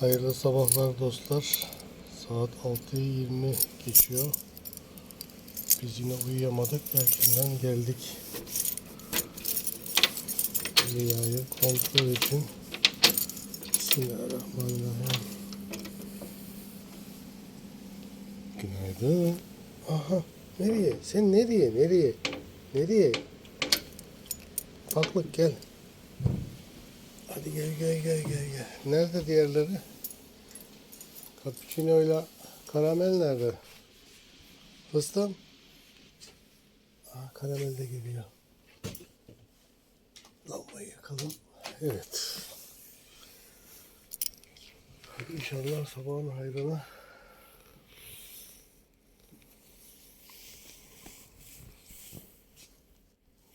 Hayırlı sabahlar dostlar. Saat 6'yı 20 geçiyor. Biz yine uyuyamadık. Erkenden geldik. Rüyayı kontrol için. Bismillahirrahmanirrahim. Günaydın. Aha. Nereye? Sen nereye? Nereye? Nereye? Baklık gel. Hadi gel gel gel gel gel. Nerede diğerleri? Cappuccino ile karamel nerede? Fıstığım. Aa, karamel de geliyor. Lambayı yakalım. Evet. Hadi inşallah sabahın hayrına.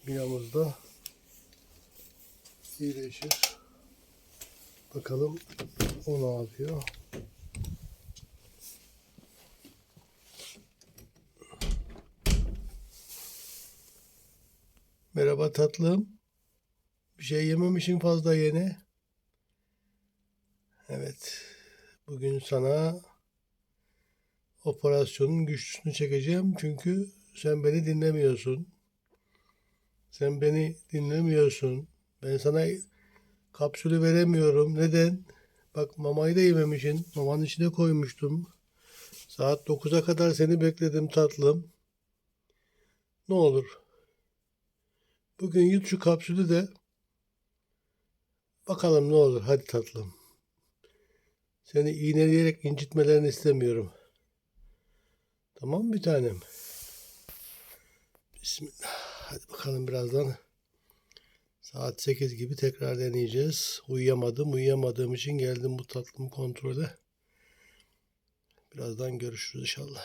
Binamızda iyileşir. Bakalım o ne yapıyor. Merhaba tatlım. Bir şey yememişsin fazla yeni. Evet. Bugün sana operasyonun güçlüsünü çekeceğim. Çünkü sen beni dinlemiyorsun. Sen beni dinlemiyorsun. Ben sana kapsülü veremiyorum. Neden? Bak mamayı da yememişsin. Mamanın içine koymuştum. Saat 9'a kadar seni bekledim tatlım. Ne olur. Bugün yut şu kapsülü de bakalım ne olur. Hadi tatlım. Seni iğneleyerek incitmelerini istemiyorum. Tamam mı bir tanem? Bismillah. Hadi bakalım birazdan. Saat 8 gibi tekrar deneyeceğiz. Uyuyamadım. Uyuyamadığım için geldim bu tatlımı kontrole. Birazdan görüşürüz inşallah.